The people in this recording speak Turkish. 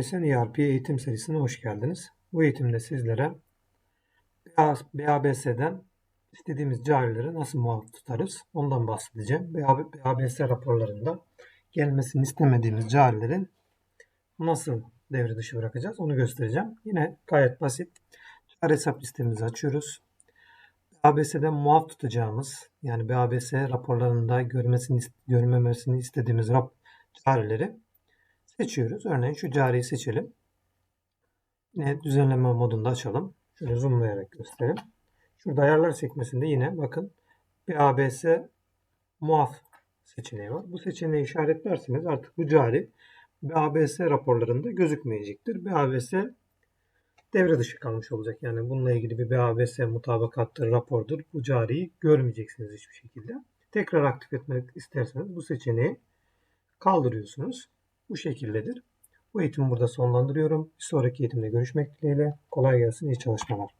Esen ERP eğitim serisine hoş geldiniz. Bu eğitimde sizlere BABS'den istediğimiz carileri nasıl muaf tutarız ondan bahsedeceğim. BABS raporlarında gelmesini istemediğimiz carilerin nasıl devre dışı bırakacağız onu göstereceğim. Yine gayet basit. Cari hesap listemizi açıyoruz. BABS'den muaf tutacağımız yani BABS raporlarında görmesini, görmemesini istediğimiz rap carileri seçiyoruz. Örneğin şu cariyi seçelim. Yine düzenleme modunda açalım. Şöyle zoomlayarak göstereyim. Şurada ayarlar sekmesinde yine bakın bir ABS muaf seçeneği var. Bu seçeneği işaretlerseniz artık bu cari bir ABS raporlarında gözükmeyecektir. Bir ABS devre dışı kalmış olacak. Yani bununla ilgili bir BABS mutabakattır, rapordur. Bu cariyi görmeyeceksiniz hiçbir şekilde. Tekrar aktif etmek isterseniz bu seçeneği kaldırıyorsunuz. Bu şekildedir. Bu eğitimi burada sonlandırıyorum. Bir sonraki eğitimde görüşmek dileğiyle. Kolay gelsin, iyi çalışmalar.